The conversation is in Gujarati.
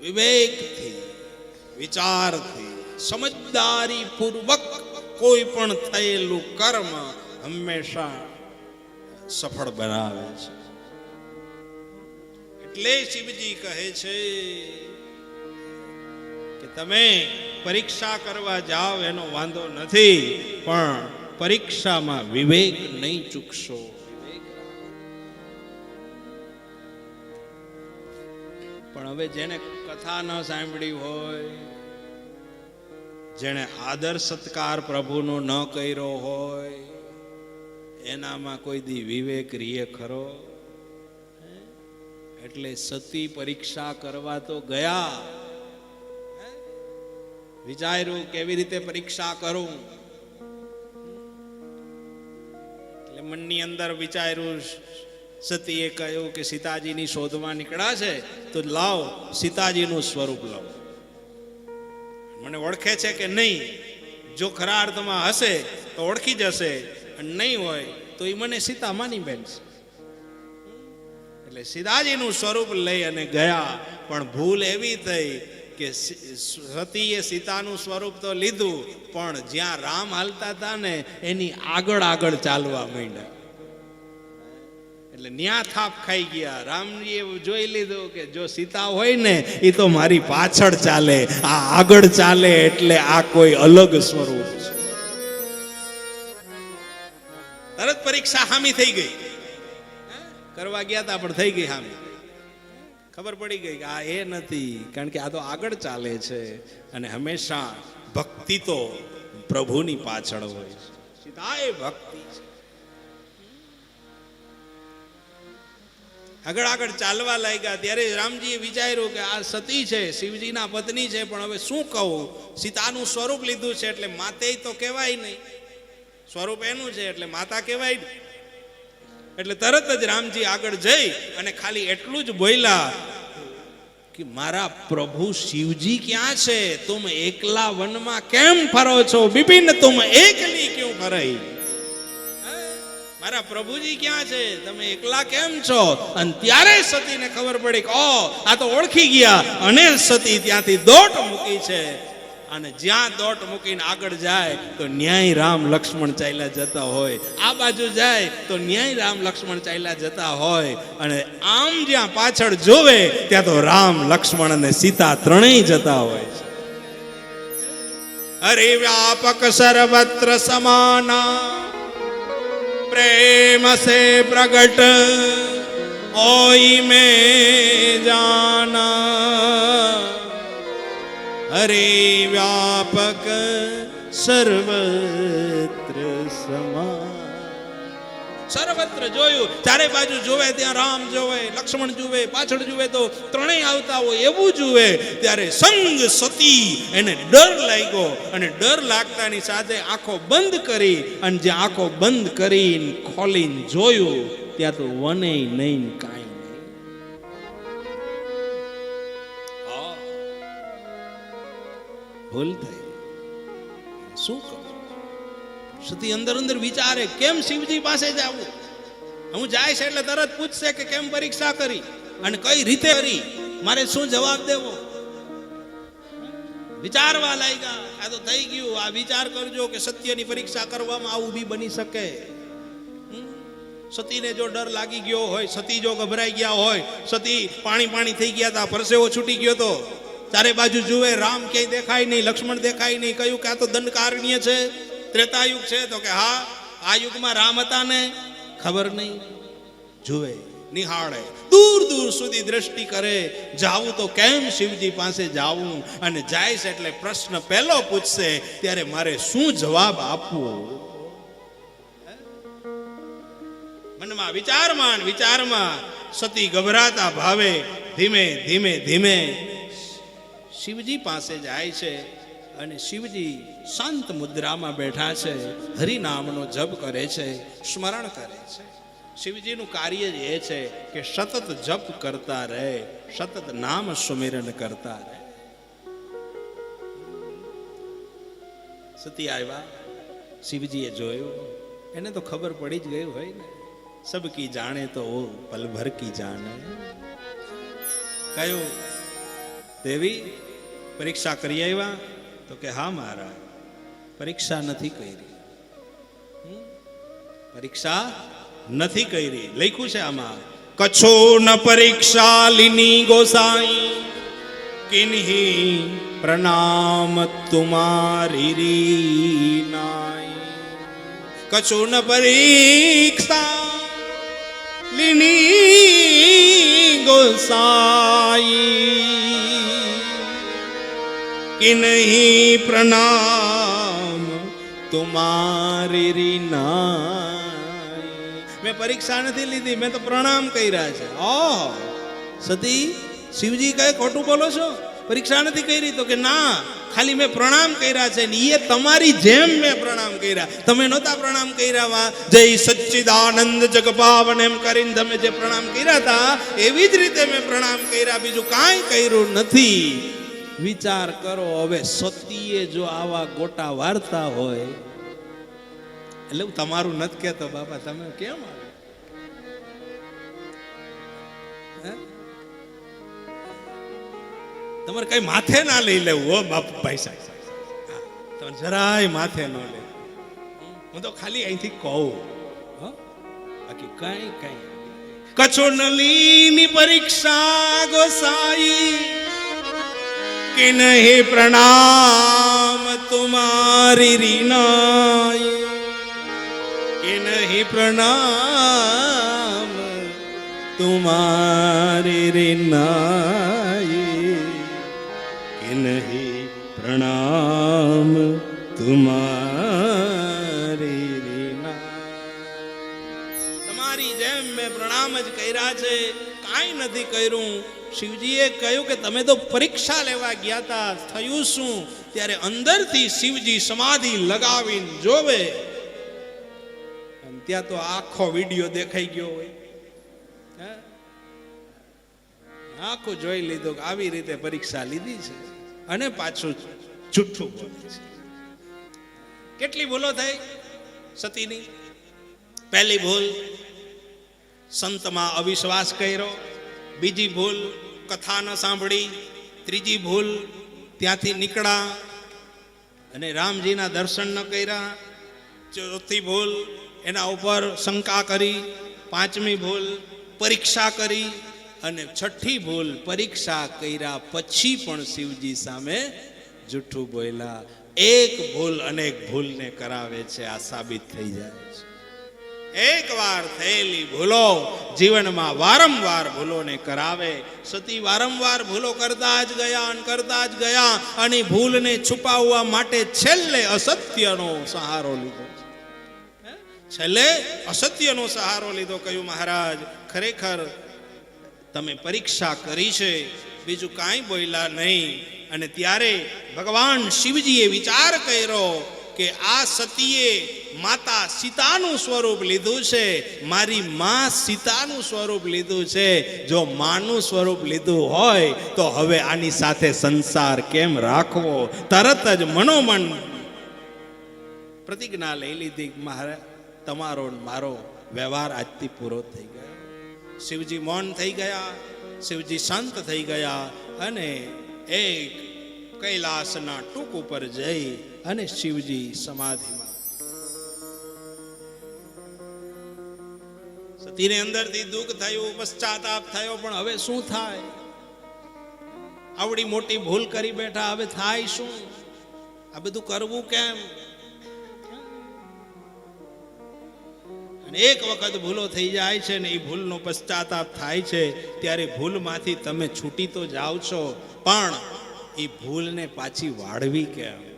વિવેકથી, વિચારથી સમજદારી પૂર્વક કોઈ પણ થયેલું કર્મ હંમેશા સફળ બનાવે છે. એટલે શિવજી કહે છે કે તમે પરીક્ષા કરવા જાઓ, એનો વાંધો નથી, પણ પરીક્ષામાં વિવેક નહીં ચૂકશો. પણ હવે જેને કથા ન સાંભળી હોય, જેણે આદર સત્કાર પ્રભુનો ન કર્યો હોય, એનામાં કોઈ દી વિવેક રીએ ખરો? એટલે સતી પરીક્ષા કરવા તો ગયા. વિચાર્યું કેવી રીતે પરીક્ષા કરું? એટલે મનની અંદર વિચાર્યું સતીએ કહ્યું કે સીતાજીની શોધમાં નીકળ્યા છે તો લાવ, સીતાજીનું સ્વરૂપ લાવ. મને ઓળખે છે કે નહીં? જો ખરા અર્થમાં હશે તો ઓળખી જશે, અને નહીં હોય તો એ મને સીતા માની બેનશે એટલે સીતાજીનું સ્વરૂપ લઈ અને ગયા, પણ ભૂલ એવી થઈ કે સતીએ સીતાનું સ્વરૂપ તો લીધું, પણ જ્યાં રામ હાલતા હતા ને, એની આગળ આગળ ચાલવા માંડ્યા. એટલે ન્યા થાપ ખાઈ ગયા. રામજીએ જોઈ લીધું કે જો સીતા હોય ને એ તો મારી પાછળ ચાલે. આ આગળ ચાલે એટલે આ કોઈ અલગ સ્વરૂપ છે. તરત પરીક્ષા હામી થઈ ગઈ. કરવા ગયા હતા પણ થઈ ગઈ હામી. ખબર પડી ગઈ કે આ એ નથી, કારણ કે આ તો આગળ ચાલે છે અને હંમેશા ભક્તિ તો પ્રભુની પાછળ હોય છે. સીતા એ ભક્તિ છે. આગળ આગળ ચાલવા લાગ્યા. ત્યારે રામજીએ વિચાર્યું કે આ સતી છે, શિવજીના પત્ની છે, પણ હવે શું કહું? સીતાનું સ્વરૂપ લીધું છે એટલે માતે તો કહેવાય નહીં. સ્વરૂપ એનું છે એટલે માતા કહેવાય એટલે તરત જ રામજી આગળ જઈ અને ખાલી એટલું જ બોલ્યા કે મારા પ્રભુ શિવજી ક્યાં છે? તુમ એકલા વનમાં કેમ ફરો છો? બિપિન, તુમ એકલી ક્યું ફરઈ? મારા પ્રભુજી ક્યાં છે? તમે એકલા કેમ છો? અને ત્યારે સતીને ખબર પડી કે ઓ આ તો ઓળખી ગયા. અને સતી ત્યાંથી દોટ મૂકી છે. અને જ્યાં દોટ મૂકીને આગળ જાય, તો ન્યાય રામ લક્ષ્મણ ચાલ્યા જતા હોય. આ બાજુ જાય, તો ન્યાય રામ લક્ષ્મણ ચાલ્યા જતા હોય. અને આમ જ્યાં પાછળ જોવે, ત્યાં તો રામ લક્ષ્મણ અને સીતા ત્રણેય જતા હોય છે. અરે વ્યાપક સર્વત્ર સમાના. प्रेम से प्रकट ओई में जाना हरे व्यापक सर्व સર્વત્ર જોયું. ચારે બાજુ જોવે ત્યાં રામ જોવે, લક્ષ્મણ જુએ, પાછળ જુએ તો ત્રણેય આવતા હોય એવું જુએ. ત્યારે સંગ સતી એને ડર લાગ્યો અને ડર લાગતાની સાથે આંખો બંધ કરી અને જે આંખો બંધ કરીને ખોલીને જોયું, ત્યાં તો વને નહીં કાંઈ ભૂલ થઈ. શું કરું? સતી અંદર અંદર વિચારે, કેમ શિવજી પાસે જવું હું જાય છે એટલે તરત પૂછશે કે કેમ પરીક્ષા કરી અને કઈ રીતે કરી? મારે શું જવાબ દેવો? વિચારવા લાગ્યા. આ તો થઈ ગયું. આ વિચાર કરજો કે સત્યની પરીક્ષા કરવામાં આવું બી બની શકે? સતીને જો ડર લાગી ગયો હોય, સતી જો ગભરાઈ ગયા હોય, સતી પાણી પાણી થઈ ગયા હતા પરસેવો છૂટી ગયો તો, ચારે બાજુ જુએ, રામ ક્યાંય દેખાય નહીં, લક્ષ્મણ દેખાય નહીં કયું કે આ તો દંડકારણ્ય છે, ત્રેતાયુગ છે. તો કે હા, આ યુગમાં રામ હતા ને ખબર નહીં? જુએ, નિહાળે. દૂર દૂર સુધી દ્રષ્ટિ કરે, જાવું તો કેમ શિવજી પાસે જાવું? અને જાય છે એટલે પ્રશ્ન પહેલો પૂછશે, ત્યારે મારે શું જવાબ આપવો? મનમાં વિચારમાં વિચારમાં સતી ગભરાતા ભાવે, ધીમે ધીમે ધીમે શિવજી પાસે જાય છે. અને શિવજી શાંત મુદ્રામાં બેઠા છે, હરિનામનો જપ કરે છે, સ્મરણ કરે છે. શિવજીનું કાર્ય એ છે કે સતત જપ કરતા રહે, સતત નામ સુમિરન કરતા રહે. સતી આવ્યા, શિવજીએ જોયું. એને તો ખબર પડી જ ગયું હોય ને. સબકી જાણે તો ઓ પલભર કી જાણે. કયું દેવી, પરીક્ષા કરી આવ્યા? તો કે, હા, મહારાજ, પરીક્ષા નથી કરી. પરીક્ષા નથી કરી. લખ્યું છે આમાં, કછો ન પરીક્ષા લીની ગોસાઈ, કિન્હી પ્રણામ તુમારી રીનાઈ કછો ન પરીક્ષા લીની ગોસાઈ कि नहीं प्रणाम तुम्हारी રીનાય મેં પરીક્ષા નથી લીધી મેં તો પ્રણામ કર્યા છે ઓહ સતી શિવજી કહે ખોટું બોલો છો પરીક્ષા નથી કરી તો કે ના ખાલી મેં પ્રણામ કર્યા છે ને એ તમારી જેમ મેં પ્રણામ કર્યા તમે નહોતા પ્રણામ કર્યા વા જય સચ્ચિદાનંદ જગપાવન એમ કરીને તમે જે પ્રણામ કર્યા હતા એવી જ રીતે મેં પ્રણામ કર્યા બીજું કાંઈ કર્યું નથી વિચાર કરો હવે સતીએ જો આવા ગોટા વાર્તા હોય એટલે હું તમારું નથી કહેતો બાપા તમે કેમ તમારે કઈ માથે ના લઈ લેવું હો બાપ સાહેબ. હા, તમારે જરાય માથે ન લે હું તો ખાલી અહીંથી કહું? બાકી કઈ કઈ કચો નલીની પરીક્ષા ગોસાઈ. કે નહે પ્રણામ તુમારી રીનાય કે નહીં પ્રણામ તુમારી રીનાય કે નહીં પ્રણામ તુમારી રીના તમારી જેમ મેં પ્રણામ જ કર્યા છે, કાંઈ નથી કર્યું. શિવજીએ કહ્યું કે તમે તો પરીક્ષા લેવા ગયા હતા થયું શું? ત્યારે અંદરથી શિવજી સમાધિ લગાવીને જોવે. ત્યાં તો આખો વીડિયો દેખાઈ ગયો હોય? આખું જોઈ લીધું કે આવી રીતે પરીક્ષા લીધી છે. અને પાછું જુઠ્ઠું બોલે છે. કેટલી ભૂલો થઈ? સતીની? પહેલી ભૂલ, સંતમાં અવિશ્વાસ કર્યો. બીજી ભૂલ કથા ન સાંભળી, ત્રીજી ભૂલ ત્યાંથી નીકળ્યા અને રામજીના દર્શન ન કર્યા. ચોથી ભૂલ એના ઉપર શંકા કરી, પાંચમી ભૂલ પરીક્ષા કરી અને છઠ્ઠી ભૂલ પરીક્ષા કર્યા પછી પણ શિવજી સામે જૂઠું બોલ્યા. એક ભૂલ અનેક ભૂલને કરાવે છે, આ સાબિત થઈ જાય છે. એક વાર થયેલી ભૂલો જીવનમાં વારંવાર ભૂલોને કરાવે. સતી વારંવાર ભૂલો કરતા જ ગયા અને કરતા જ ગયા અને ભૂલને છુપાવવા માટે છેલ્લે અસત્યનો સહારો લીધો? છેલ્લે અસત્યનો સહારો લીધો કહ્યું મહારાજ. ખરેખર તમે પરીક્ષા કરી છે, બીજું કાંઈ બોલ્યા નહીં. અને ત્યારે ભગવાન શિવજીએ વિચાર કર્યો કે આ સતીએ માતા સીતાનું સ્વરૂપ લીધું છે. મારી માં સીતાનું સ્વરૂપ લીધું છે. જો માનું સ્વરૂપ લીધું હોય, તો હવે આની સાથે સંસાર કેમ રાખવો? તરત જ મનોમન પ્રતિજ્ઞા લઈ લીધી મારે તમારો મારો વ્યવહાર આજથી પૂરો થઈ ગયો. શિવજી મૌન થઈ ગયા, શિવજી શાંત થઈ ગયા અને એક કૈલાસના ટૂંક ઉપર જઈ અને શિવજી સમાધિમાં સતીને અંદરથી દુઃખ થયું, પશ્ચાતાપ થયો, પણ હવે શું થાય? આવડી મોટી ભૂલ કરી બેઠા, હવે થાય શું? આ બધું કરવું કેમ? અને એક વખત ભૂલો થઈ જાય છે ને એ ભૂલનો પશ્ચાતાપ થાય છે, ત્યારે ભૂલમાંથી તમે છૂટી તો જાઓ છો, પણ એ ભૂલને પાછી વાળવી કેમ?